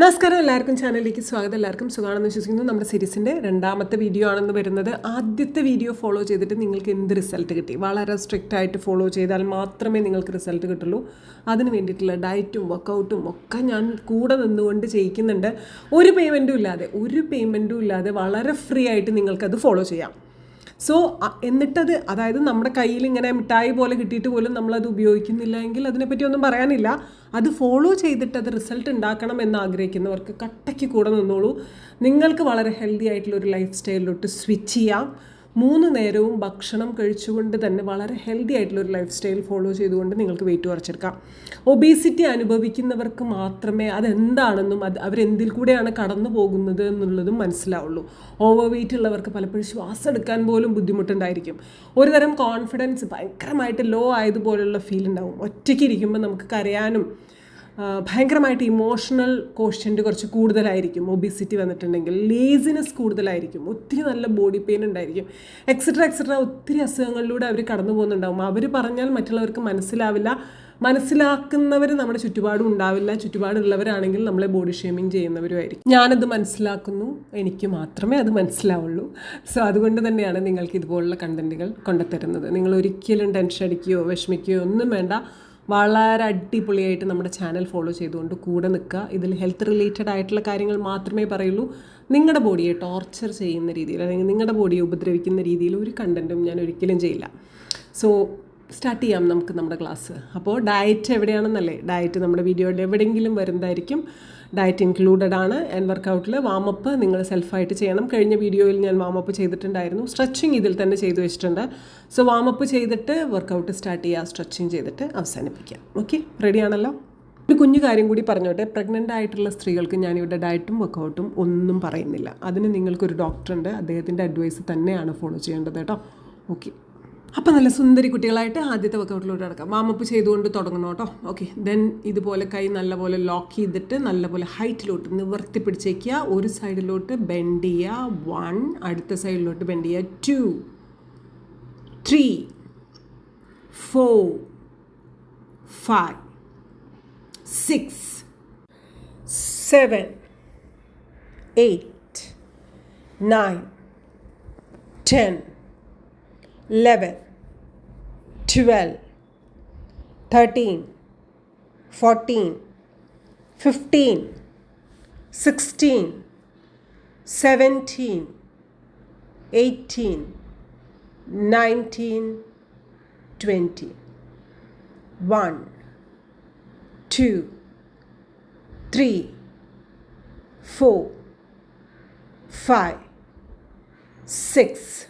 നമസ്കാരം എല്ലാവർക്കും ചാനലിലേക്ക് സ്വാഗതം. എല്ലാവർക്കും സുഖമാണെന്ന് വിശ്വസിക്കുന്നു. നമ്മുടെ സീരീസിന്റെ രണ്ടാമത്തെ വീഡിയോ ആണെന്ന് വരുന്നത് ആദ്യത്തെ വീഡിയോ ഫോളോ ചെയ്തിട്ട് നിങ്ങൾക്ക് എന്ത് റിസൾട്ട് കിട്ടി? വളരെ സ്ട്രിക്റ്റ് ആയിട്ട് ഫോളോ ചെയ്താൽ മാത്രമേ നിങ്ങൾക്ക് റിസൾട്ട് കിട്ടുള്ളൂ. അതിന് വേണ്ടിയിട്ടുള്ള ഡയറ്റും വർക്കൗട്ടും ഒക്കെ ഞാൻ കൂടെ നിന്നുകൊണ്ട് ചെയ്യിക്കുന്നുണ്ട്. ഒരു പേയ്മെന്റും ഇല്ലാതെ ഒരു പേയ്മെന്റും ഇല്ലാതെ വളരെ ഫ്രീ ആയിട്ട് നിങ്ങൾക്കത് ഫോളോ ചെയ്യാം. സോ എന്നിട്ടത് അതായത് നമ്മുടെ കയ്യിൽ ഇങ്ങനെ മിഠായി പോലെ കിട്ടിയിട്ട് പോലും നമ്മളത് ഉപയോഗിക്കുന്നില്ല എങ്കിൽ അതിനെപ്പറ്റി ഒന്നും പറയാനില്ല. അത് ഫോളോ ചെയ്തിട്ട് അത് റിസൾട്ട് ഉണ്ടാക്കണം എന്ന് ആഗ്രഹിക്കുന്നവർക്ക് കട്ടയ്ക്ക് കൂടെ നിന്നോളൂ. നിങ്ങൾക്ക് വളരെ ഹെൽത്തി ആയിട്ടുള്ള ഒരു ലൈഫ് സ്റ്റൈലിലോട്ട് സ്വിച്ച് ചെയ്യാം. മൂന്ന് നേരവും ഭക്ഷണം കഴിച്ചുകൊണ്ട് തന്നെ വളരെ ഹെൽത്തി ആയിട്ടുള്ള ഒരു ലൈഫ് സ്റ്റൈൽ ഫോളോ ചെയ്തുകൊണ്ട് നിങ്ങൾക്ക് വെയിറ്റ് കുറച്ചെടുക്കാം. ഒബീസിറ്റി അനുഭവിക്കുന്നവർക്ക് മാത്രമേ അതെന്താണെന്നും അത് അവരെന്തിൽ കൂടെയാണ് കടന്നു പോകുന്നത് എന്നുള്ളതും മനസ്സിലാവുള്ളൂ. ഓവർ വെയിറ്റ് ഉള്ളവർക്ക് പലപ്പോഴും ശ്വാസം എടുക്കാൻ പോലും ബുദ്ധിമുട്ടുണ്ടായിരിക്കും. ഒരു തരം കോൺഫിഡൻസ് ഭയങ്കരമായിട്ട് ലോ ആയതുപോലുള്ള ഫീൽ ഉണ്ടാവും. ഒറ്റയ്ക്ക് ഇരിക്കുമ്പോൾ നമുക്ക് കരയാനും ഭയങ്കരമായിട്ട് ഇമോഷണൽ കോഷ്യന്റ് കുറച്ച് കൂടുതലായിരിക്കും. ഒബിസിറ്റി വന്നിട്ടുണ്ടെങ്കിൽ ലേസിനെസ് കൂടുതലായിരിക്കും. ഒത്തിരി നല്ല ബോഡി പെയിൻ ഉണ്ടായിരിക്കും. എക്സെട്ര എക്സെട്ര ഒത്തിരി അസുഖങ്ങളിലൂടെ അവർ കടന്നു പോകുന്നുണ്ടാവും. അവർ പറഞ്ഞാൽ മറ്റുള്ളവർക്ക് മനസ്സിലാവില്ല. മനസ്സിലാക്കുന്നവർ നമ്മുടെ ചുറ്റുപാടും ഉണ്ടാവില്ല. ചുറ്റുപാടുള്ളവരാണെങ്കിൽ നമ്മളെ ബോഡി ഷേമിങ് ചെയ്യുന്നവരുമായിരിക്കും. ഞാനത് മനസ്സിലാക്കുന്നു. എനിക്ക് മാത്രമേ അത് മനസ്സിലാവുള്ളൂ. സോ അതുകൊണ്ട് തന്നെയാണ് നിങ്ങൾക്ക് ഇതുപോലുള്ള കണ്ടന്റുകൾ കൊണ്ടുത്തരുന്നത്. നിങ്ങൾ ഒരിക്കലും ടെൻഷൻ അടിക്കുകയോ വിഷമിക്കുകയോ ഒന്നും വേണ്ട. വളരെ അടിപൊളിയായിട്ട് നമ്മുടെ ചാനൽ ഫോളോ ചെയ്തുകൊണ്ട് കൂടെ നിൽക്കുക. ഇതിൽ ഹെൽത്ത് റിലേറ്റഡ് ആയിട്ടുള്ള കാര്യങ്ങൾ മാത്രമേ പറയുള്ളൂ. നിങ്ങളുടെ ബോഡിയെ ടോർച്ചർ ചെയ്യുന്ന രീതിയിൽ അല്ലെങ്കിൽ നിങ്ങളുടെ ബോഡിയെ ഉപദ്രവിക്കുന്ന രീതിയിൽ ഒരു കണ്ടന്റും ഞാൻ ഒരിക്കലും ചെയ്യില്ല. സോ സ്റ്റാർട്ട് ചെയ്യാം നമുക്ക് നമ്മുടെ ക്ലാസ് അപ്പോൾ ഡയറ്റ് എവിടെയാണെന്നല്ലേ? ഡയറ്റ് നമ്മുടെ വീഡിയോയിൽ എവിടെയെങ്കിലും വരുന്നതായിരിക്കും. ഡയറ്റ് ഇൻക്ലൂഡഡ് ആണ്. ആൻഡ് വർക്കൗട്ടിൽ വാമപ്പ് നിങ്ങൾ സെൽഫായിട്ട് ചെയ്യണം. കഴിഞ്ഞ വീഡിയോയിൽ ഞാൻ വാമപ്പ് ചെയ്തിട്ടുണ്ടായിരുന്നു. സ്ട്രെച്ചിങ് ഇതിൽ തന്നെ ചെയ്തു വെച്ചിട്ടുണ്ട്. സോ വാമപ്പ് ചെയ്തിട്ട് വർക്കൗട്ട് സ്റ്റാർട്ട് ചെയ്യുക സ്ട്രെച്ചിങ് ചെയ്തിട്ട് അവസാനിപ്പിക്കാം. ഓക്കെ റെഡിയാണല്ലോ ഒരു കുഞ്ഞു കാര്യം കൂടി പറഞ്ഞോട്ടെ. പ്രഗ്നന്റ് ആയിട്ടുള്ള സ്ത്രീകൾക്ക് ഞാനിവിടെ ഡയറ്റും വർക്കൗട്ടും ഒന്നും പറയുന്നില്ല. അതിന് നിങ്ങൾക്കൊരു ഡോക്ടറുണ്ട് അദ്ദേഹത്തിന്റെ അഡ്വൈസ് തന്നെയാണ് ഫോളോ ചെയ്യേണ്ടത് കേട്ടോ. ഓക്കെ അപ്പം നല്ല സുന്ദരി കുട്ടികളായിട്ട് ആദ്യത്തെ വർക്കൗട്ടിലോട്ട് കിടക്കാം. വാമപ്പ് ചെയ്തുകൊണ്ട് തുടങ്ങണം കേട്ടോ. ഓക്കെ ദെൻ ഇതുപോലെ കൈ നല്ലപോലെ ലോക്ക് ചെയ്തിട്ട് നല്ലപോലെ ഹൈറ്റിലോട്ട് നിവർത്തി പിടിച്ചേക്കുക ഒരു സൈഡിലോട്ട് ബെൻഡ് ചെയ്യുക. വൺ അടുത്ത സൈഡിലോട്ട് ബെൻഡ് ചെയ്യുക. Two three four five six seven eight nine ten 11, 12, 13, 14, 15, 16, 17, 18, 19, 20. 1, 2, 3, 4, 5, 6,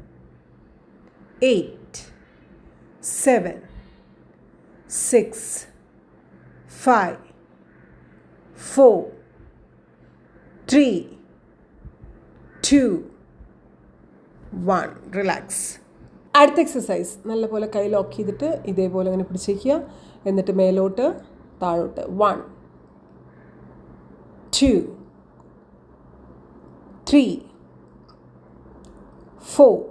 eight, seven, six, five, four, three, two, one. Relax. അടുത്ത എക്സസൈസ്. നല്ലപോലെ കൈ ലോക്ക് ചെയ്തിട്ട് ഇതേപോലെ അങ്ങനെ പിടിച്ചേക്കുക. എന്നിട്ട് മേലോട്ട് താഴോട്ട്. One two three four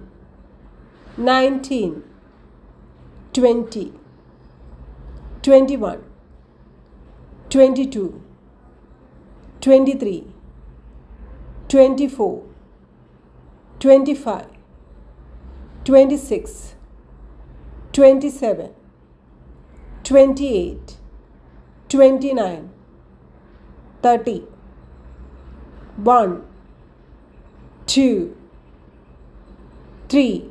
19 20 21 22 23 24 25 26 27 28 29 30 1 2 3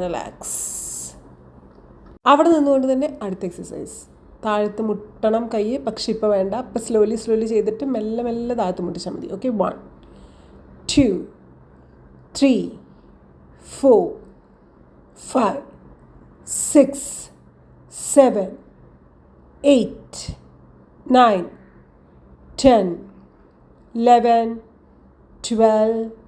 Relax. അവിടെ നിന്നുകൊണ്ട് തന്നെ അടുത്ത എക്സസൈസ് താഴത്ത് മുട്ടണം കൈ പക്ഷെ ഇപ്പോൾ വേണ്ട. അപ്പം സ്ലോലി സ്ലോലി ചെയ്തിട്ട് മെല്ലെ മെല്ലെ താഴത്ത് മുട്ടിച്ചാൽ മതി. Okay one two three four five six seven eight nine ten eleven twelve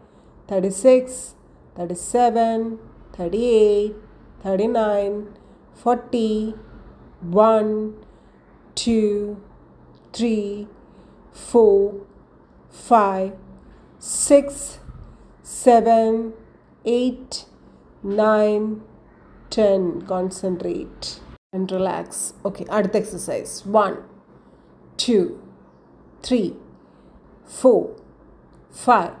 36, 37, 38, 39, 40, 1, 2, 3, 4, 5, 6, 7, 8, 9, 10. Concentrate and relax. Okay, அடுத்த exercise. 1, 2, 3, 4, 5,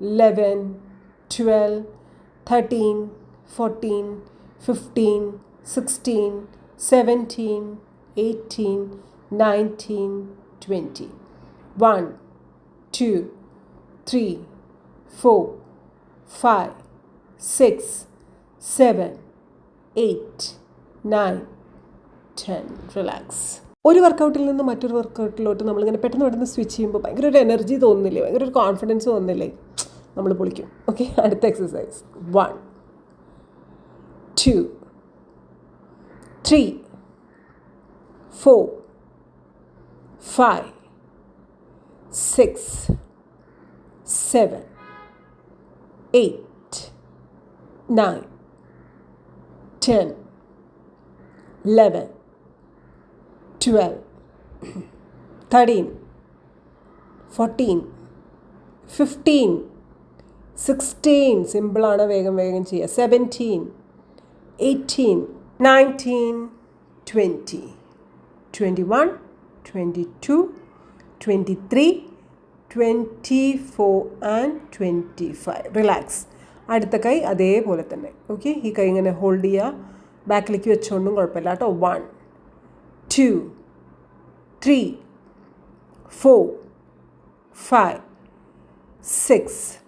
11, 12, 13, 14, 15, 16, 17, 18, 19, 20. 1, 2, 3, 4, 5, 6, 7, 8, 9, 10. Relax ഒരു വർക്കൗട്ടിൽ നിന്ന് മറ്റൊരു വർക്കൗട്ടിലോട്ട് നമ്മളിങ്ങനെ പെട്ടെന്ന് പെട്ടെന്ന് സ്വിച്ച് ചെയ്യുമ്പോൾ ഭയങ്കര ഒരു എനർജി തോന്നുന്നില്ലേ ഭയങ്കര ഒരു കോൺഫിഡൻസ് തോന്നുന്നില്ലേ നമ്മൾ പൊളിക്കും ഓക്കെ അടുത്ത exercise one two three four, five, six, seven, eight, nine, ten, eleven, twelve, thirteen, fourteen, fifteen sixteen സിമ്പിളാണ് വേഗം വേഗം ചെയ്യുക. Seventeen eighteen nineteen twenty 21, 22, 23, 24 and twenty five relax അടുത്ത കൈ അതേപോലെ തന്നെ. ഓക്കെ ഈ കൈ ഇങ്ങനെ ഹോൾഡ് ചെയ്യുക. ബാക്കിലേക്ക് വെച്ചുകൊണ്ടും കുഴപ്പമില്ല കേട്ടോ. One two three four five six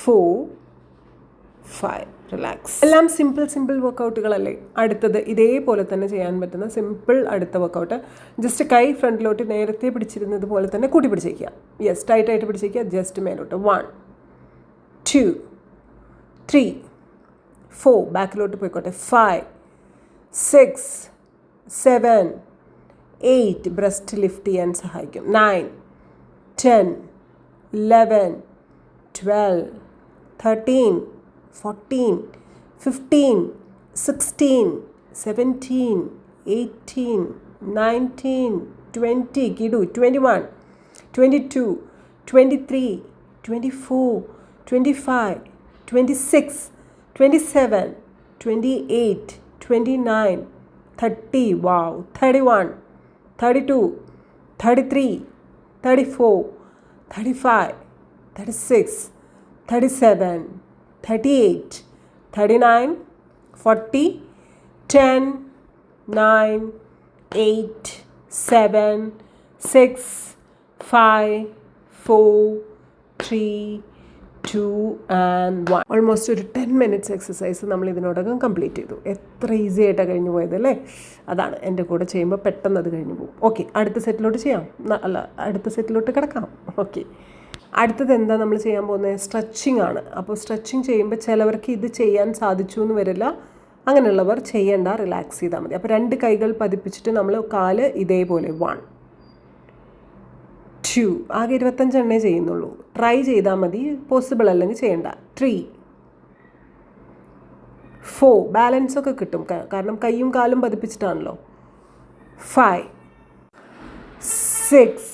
4, five relax എല്ലാം സിമ്പിൾ സിമ്പിൾ വർക്കൗട്ടുകളല്ലേ അടുത്തത് ഇതേപോലെ തന്നെ ചെയ്യാൻ പറ്റുന്ന സിമ്പിൾ അടുത്ത വർക്കൗട്ട് ജസ്റ്റ് കൈ ഫ്രണ്ടിലോട്ട് നേരത്തെ പിടിച്ചിരുന്നത് പോലെ തന്നെ കൂട്ടി പിടിച്ചേക്കുക. യെസ് ടൈറ്റായിട്ട് പിടിച്ചേക്കുക. ജസ്റ്റ് മേലോട്ട്. വൺ ടു ത്രീ ഫോർ ബാക്കിലോട്ട് പോയിക്കോട്ടെ. Five six seven eight breast lift ചെയ്യാൻ സഹായിക്കും. Nine ten eleven twelve thirteen, fourteen, fifteen, sixteen, seventeen, eighteen, nineteen, twenty. Gidu, twenty-one, twenty-two, twenty-three, twenty-four, twenty-five, twenty-six, twenty-seven, twenty-eight, twenty-nine, thirty. Wow, thirty-one, thirty-two, thirty-three, thirty-four, thirty-five, thirty-six. Thirty seven thirty eight thirty nine forty ten nine eight seven six five four three two and one almost ഒരു ten minutes exercise നമ്മൾ ഇതിനോടകം complete ചെയ്തു. എത്ര easy ആയിട്ടാണ് കഴിഞ്ഞു പോയത് അല്ലേ? അതാണ് എന്റെ കൂടെ ചെയ്യുമ്പോൾ പെട്ടെന്ന് അത് കഴിഞ്ഞു പോകും. ഓക്കെ അടുത്ത സെറ്റിലോട്ട് ചെയ്യാം. അല്ല അടുത്ത സെറ്റിലോട്ട് കിടക്കാം. ഓക്കെ അടുത്തത് എന്താ നമ്മൾ ചെയ്യാൻ പോകുന്നത്? സ്ട്രെച്ചിങ് ആണ്. അപ്പോൾ സ്ട്രെച്ചിങ് ചെയ്യുമ്പോൾ ചിലവർക്ക് ഇത് ചെയ്യാൻ സാധിച്ചു എന്ന് വരില്ല. അങ്ങനെയുള്ളവർ ചെയ്യേണ്ട റിലാക്സ് ചെയ്താൽ മതി. അപ്പോൾ രണ്ട് കൈകൾ പതിപ്പിച്ചിട്ട് നമ്മൾ കാൽ ഇതേപോലെ വൺ ടു ആകെ ഇരുപത്തഞ്ചെണ്ണേ ചെയ്യുന്നുള്ളൂ. ട്രൈ ചെയ്താൽ മതി. പോസിബിൾ അല്ലെങ്കിൽ ചെയ്യണ്ട. ത്രീ ബാലൻസ് ഒക്കെ കിട്ടും. കാരണം കൈയും കാലും പതിപ്പിച്ചിട്ടാണല്ലോ. Five six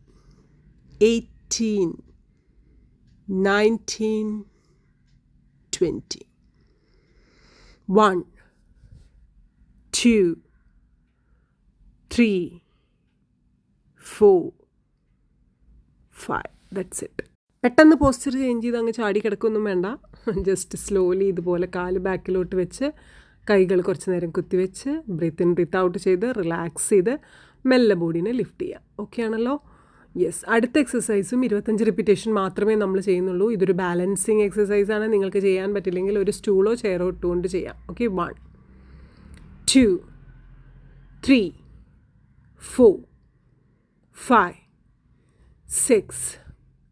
18 19 20 1 2 3 four five that's it പെട്ടെന്ന് പോസ്റ്റർ ചേഞ്ച് ചെയ്ത് അങ്ങ് ചാടി കിടക്കൊന്നും വേണ്ട. ജസ്റ്റ് സ്ലോലി ഇതുപോലെ കാൽ ബാക്കിലോട്ട് വെച്ച് കൈകൾ കുറച്ച് നേരം കുത്തിവെച്ച് ബ്രീത്ത് ഇൻ ബ്രീത്ത് ഔട്ട് ചെയ്ത് റിലാക്സ് ചെയ്ത് മെല്ലെ ബോഡീനെ ലിഫ്റ്റ് ചെയ്യുക ഓക്കെ ആണല്ലോ? യെസ് അടുത്ത എക്സസൈസും ഇരുപത്തഞ്ച് റിപ്പിറ്റേഷൻ മാത്രമേ നമ്മൾ ചെയ്യുന്നുള്ളൂ. ഇതൊരു ബാലൻസിങ് എക്സസൈസാണ് നിങ്ങൾക്ക് ചെയ്യാൻ പറ്റില്ലെങ്കിൽ ഒരു സ്റ്റൂളോ ചെയറോ ഇട്ടുകൊണ്ട് ചെയ്യാം. Okay one two three four five six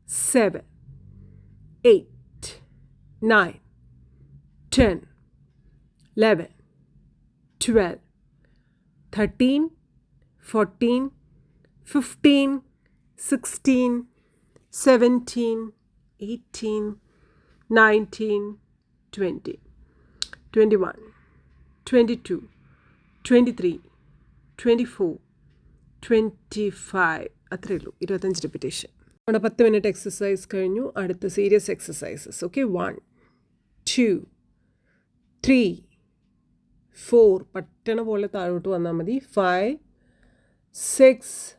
seven eight nine ten eleven twelve thirteen fourteen fifteen 16, 17, 18, 19, 20, 21, 22, 23, 24, 25 അത്രയേ ഉള്ളൂ. ഇരുപത്തഞ്ച് റെപ്പിറ്റേഷൻ നമ്മുടെ പത്ത് മിനിറ്റ് എക്സസൈസ് കഴിഞ്ഞു. അടുത്ത serious exercises okay one two three four പട്ടണ പോലെ താഴോട്ട് വന്നാൽ മതി. Five six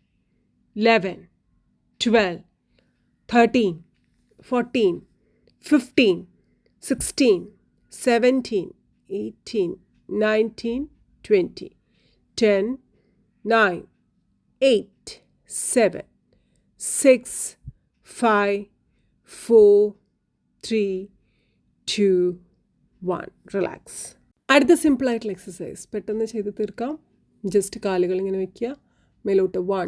11, 12, 13, 14, 15, 16, 17, 18, 19, 20, 10, 9, 8, 7, 6, 5, 4, 3, 2, 1. Relax അടുത്ത സിമ്പിളായിട്ടുള്ള എക്സസൈസ് പെട്ടെന്ന് ചെയ്ത് തീർക്കാം. ജസ്റ്റ് കാലുകൾ ഇങ്ങനെ വയ്ക്കുക മേലോട്ട് one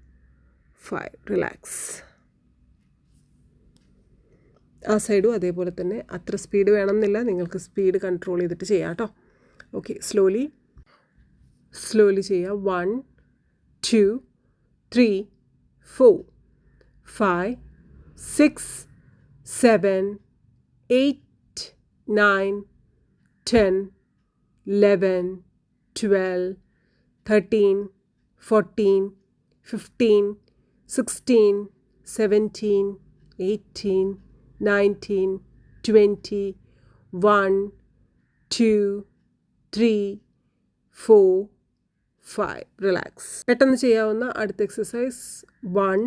Five relax ആ സൈഡും അതേപോലെ തന്നെ അത്ര സ്പീഡ് വേണമെന്നില്ല. നിങ്ങൾക്ക് സ്പീഡ് കൺട്രോൾ ചെയ്തിട്ട് ചെയ്യാം കേട്ടോ ഓക്കെ സ്ലോലി സ്ലോലി ചെയ്യുക one two three four five six seven eight nine ten eleven twelve thirteen fourteen fifteen sixteen seventeen eighteen nineteen twenty one two three four five relax പെട്ടെന്ന് ചെയ്യാവുന്ന അടുത്ത exercise one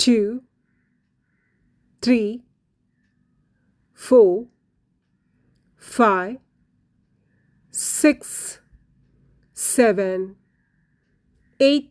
two three four five six seven eight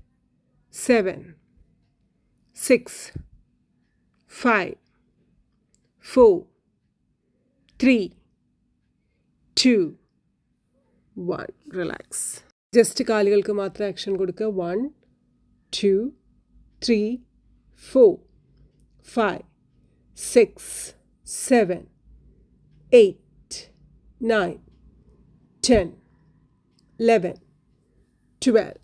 seven, six, five, four, three, two, one. Relax. Just to call you, Kumatra action go to one, two, three, four, five, six, seven, eight, nine, ten, eleven, twelve,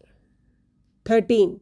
thirteen.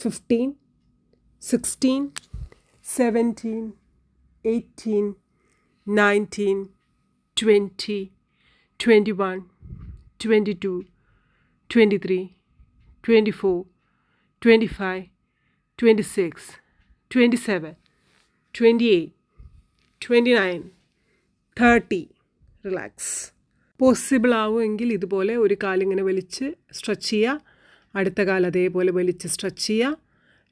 fifteen sixteen seventeen eighteen nineteen twenty twenty one twenty two twenty three twenty four twenty five twenty six twenty seven twenty eight twenty nine thirty relax possible ആവുമെങ്കിൽ ഇതുപോലെ ഒരു കാലിങ്ങനെ വലിച്ച് stretch ചെയ്യുക. അടുത്ത കാൽ അതേപോലെ വലിച്ച് stretch ചെയ്യുക.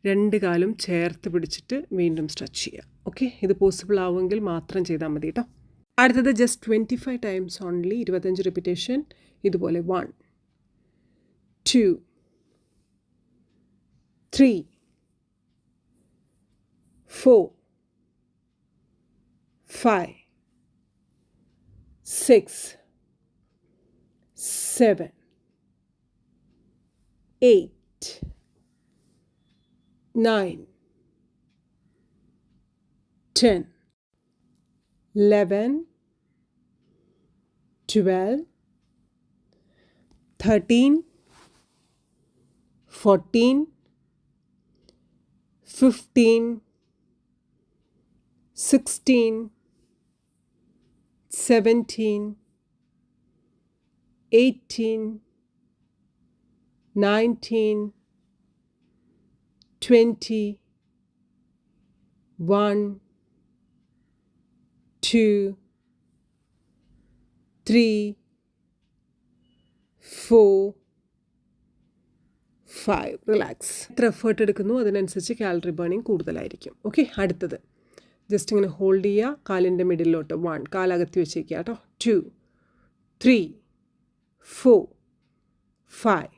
രണ്ട് കാലും ചേർത്ത് പിടിച്ചിട്ട് വീണ്ടും സ്ട്രെച്ച് ചെയ്യുക. ഓക്കെ ഇത് പോസിബിൾ ആവുമെങ്കിൽ മാത്രം ചെയ്താൽ മതി കേട്ടോ അടുത്തത് just twenty five times only ഇരുപത്തഞ്ച് റിപ്പിറ്റേഷൻ ഇതുപോലെ one two three four five six seven, eight, nine, ten, eleven, twelve, thirteen, fourteen, fifteen, sixteen, seventeen. 18, 19, 20, 1, 2, 3, 4, five relax എത്ര എഫേർട്ട് എടുക്കുന്നു. അതിനനുസരിച്ച് കാലറി ബേണിംഗ് കൂടുതലായിരിക്കും. ഓക്കെ അടുത്തത്. ജസ്റ്റ് ഇങ്ങനെ ഹോൾഡ് ചെയ്യുക. കാലിന്റെ മിഡിലോട്ട് വൺ കാലകത്തി വെച്ചേക്കുക കേട്ടോ. Two three four five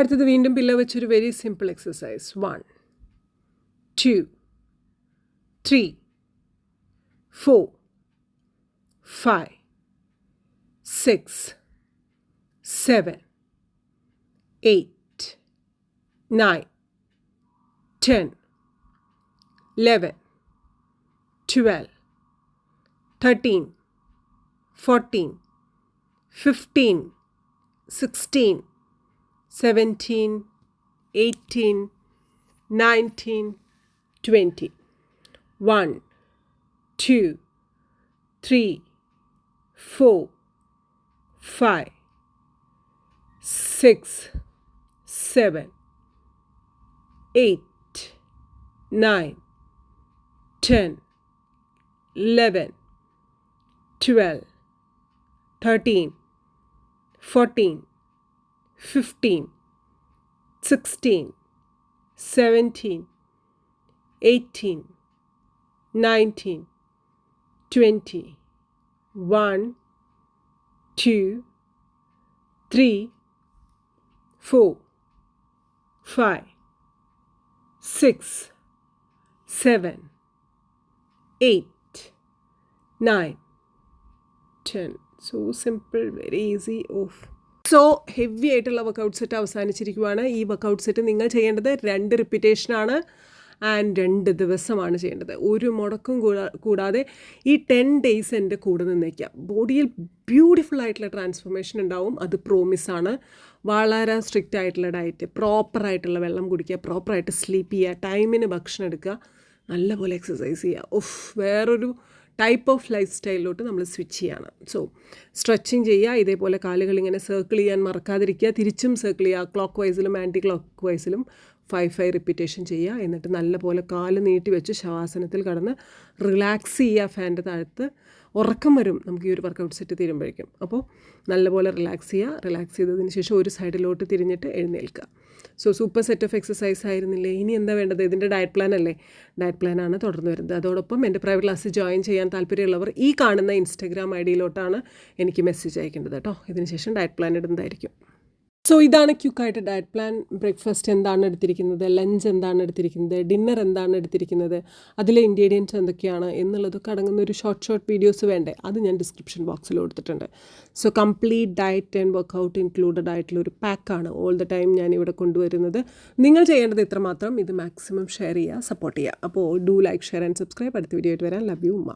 അടുത്തത് വീണ്ടും പില്ല വെച്ചൊരു very simple exercise one two three four five six seven eight nine ten eleven twelve thirteen fourteen fifteen sixteen 17, 18, 19, 20. 1, 2, 3, 4, 5, 6, 7, 8, 9, 10, 11, 12, 13, 14, 15, 16, 17, 18, 19, 20, 1, 2, 3, 4, 5, 6, 7, 8, 9, 10. So simple, very easy. Off. So heavy ആയിട്ടുള്ള workout set അവസാനിച്ചിരിക്കുവാണ്. ഈ workout set നിങ്ങൾ ചെയ്യേണ്ടത് രണ്ട് റിപ്പിറ്റേഷനാണ് ആൻഡ് രണ്ട് ദിവസമാണ് ചെയ്യേണ്ടത്. ഒരു മുടക്കും കൂടാ- കൂടാതെ ഈ ടെൻ ഡേയ്സ് എന്റെ കൂടെ നിന്നേക്കുക. ബോഡിയിൽ ബ്യൂട്ടിഫുൾ ആയിട്ടുള്ള ട്രാൻസ്ഫോർമേഷൻ ഉണ്ടാവും. അത് പ്രോമിസാണ് വളരെ സ്ട്രിക്റ്റ് ആയിട്ടുള്ള ഡയറ്റ് പ്രോപ്പറായിട്ടുള്ള വെള്ളം കുടിക്കുക പ്രോപ്പറായിട്ട് സ്ലീപ്പ് ചെയ്യുക ടൈമിന് ഭക്ഷണം എടുക്കുക നല്ലപോലെ എക്സസൈസ് ചെയ്യുക. ഉഫ് വേറൊരു ടൈപ്പ് ഓഫ് ലൈഫ് സ്റ്റൈലിലോട്ട് നമ്മൾ സ്വിച്ച് ചെയ്യാണ്. സോ സ്ട്രെച്ചിങ് ചെയ്യുക ഇതേപോലെ കാലുകൾ ഇങ്ങനെ സർക്കിൾ ചെയ്യാൻ മറക്കാതിരിക്കുക തിരിച്ചും സർക്കിൾ ചെയ്യുക ക്ലോക്ക് വൈസിലും ആന്റി ക്ലോക്ക് വൈസിലും ഫൈവ് ഫൈവ് റിപ്പീറ്റേഷൻ ചെയ്യുക എന്നിട്ട് നല്ലപോലെ കാൽ നീട്ടി വെച്ച് ശവാസനത്തിൽ കടന്ന് റിലാക്സ് ചെയ്യുക ഫാന്റെ താഴത്ത്. ഉറക്കം വരും. നമുക്ക് ഈ ഒരു വർക്കൗട്ട് സെറ്റ് തീരുമ്പോഴേക്കും. അപ്പോൾ നല്ലപോലെ റിലാക്സ് ചെയ്യുക റിലാക്സ് ചെയ്തതിന് ശേഷം ഒരു സൈഡിലോട്ട് തിരിഞ്ഞിട്ട് എഴുന്നേൽക്കുക. So super set of exercise ആയിരുന്നില്ലേ? ഇനി എന്താ വേണ്ടത്? ഇതിന്റെ ഡയറ്റ് പ്ലാൻ അല്ലേ? ഡയറ്റ് പ്ലാനാണ് തുടർന്ന് വരുന്നത്. അതോടൊപ്പം എന്റെ പ്രൈവറ്റ് ക്ലാസ്സിൽ ജോയിൻ ചെയ്യാൻ താല്പര്യമുള്ളവർ ഈ കാണുന്ന ഇൻസ്റ്റഗ്രാം ഐ ഡിയിലോട്ടാണ് എനിക്ക് മെസ്സേജ് അയക്കേണ്ടത് കേട്ടോ. ഇതിന് ശേഷം ഡയറ്റ് പ്ലാൻ ഇടുന്നതായിരിക്കും. സോ ഇതാണ് ക്യുക്കായിട്ട് ഡയറ്റ് പ്ലാൻ ബ്രേക്ക്ഫാസ്റ്റ് എന്താണ് എടുത്തിരിക്കുന്നത്? ലഞ്ച് എന്താണ് എടുത്തിരിക്കുന്നത്? ഡിന്നർ എന്താണ് എടുത്തിരിക്കുന്നത്? അതിലെ ഇൻഗ്രീഡിയൻസ് എന്തൊക്കെയാണ് എന്നുള്ളതൊക്കെ അടങ്ങുന്ന ഒരു ഷോർട്ട് ഷോർട്ട് വീഡിയോസ് വേണ്ടേ? അത് ഞാൻ ഡിസ്ക്രിപ്ഷൻ ബോക്സിൽ കൊടുത്തിട്ടുണ്ട്. So complete diet and workout included ആയിട്ടുള്ള ഒരു പാക്കാണ് ഓൾ ദ ടൈം ഞാൻ ഇവിടെ കൊണ്ടുവരുന്നത്. നിങ്ങൾ ചെയ്യേണ്ടത് ഇത്രമാത്രം. ഇത് മാക്സിമം ഷെയർ ചെയ്യുക സപ്പോർട്ട് ചെയ്യുക. അപ്പോൾ do like share and subscribe അടുത്ത വീഡിയോ ആയിട്ട് വരാൻ ലവ് യു ഉമ്മ.